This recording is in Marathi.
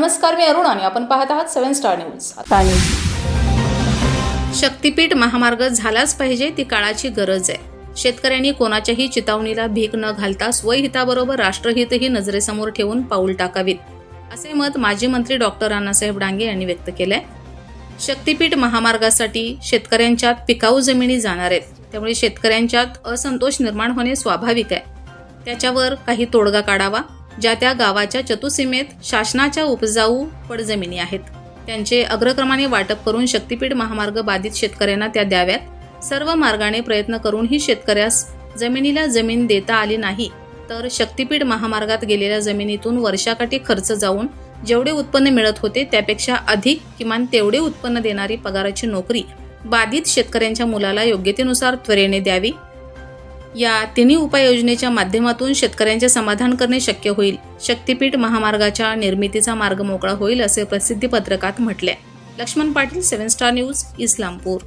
नमस्कार मी अरुण आणि आपण पाहत आहात सेव्हन स्टार न्यूज. शक्तीपीठ महामार्ग झालाच पाहिजे ती काळाची गरज आहे. शेतकऱ्यांनी कोणाच्याही चितावणीला भीक न घालता स्वहिताबरोबर राष्ट्रहितही नजरेसमोर ठेवून पाऊल टाकावीत असे मत माजी मंत्री डॉक्टर अण्णासाहेब डांगे यांनी व्यक्त केलंय. शक्तीपीठ महामार्गासाठी शेतकऱ्यांच्यात पिकाऊ जमिनी जाणार आहेत. त्यामुळे शेतकऱ्यांच्यात असंतोष निर्माण होणे स्वाभाविक आहे. त्याच्यावर काही तोडगा काढावा ज्या त्या गावाच्या चतुसीमेत शासनाच्या उपजाऊ पडजमिनी आहेत. त्यांचे अग्रक्रमाने वाटप करून शक्तीपीठ महामार्ग बाधित शेतकऱ्यांना त्या द्याव्यात. सर्व मार्गाने प्रयत्न करूनही शेतकऱ्यास जमिनीला जमीन देता आली नाही तर शक्तीपीठ महामार्गात गेलेल्या जमिनीतून वर्षाकाठी खर्च जाऊन जेवढे उत्पन्न मिळत होते त्यापेक्षा अधिक किमान तेवढे उत्पन्न देणारी पगाराची नोकरी बाधित शेतकऱ्यांच्या मुलाला योग्यतेनुसार त्वरेने द्यावी. या तिन्ही उपाययोजनेच्या माध्यमातून शेतकऱ्यांचे समाधान करणे शक्य होईल. शक्तीपीठ महामार्गाच्या निर्मितीचा मार्ग मोकळा होईल असे प्रसिद्धी पत्रकात म्हटले Laxman Patil seven star news Islampur.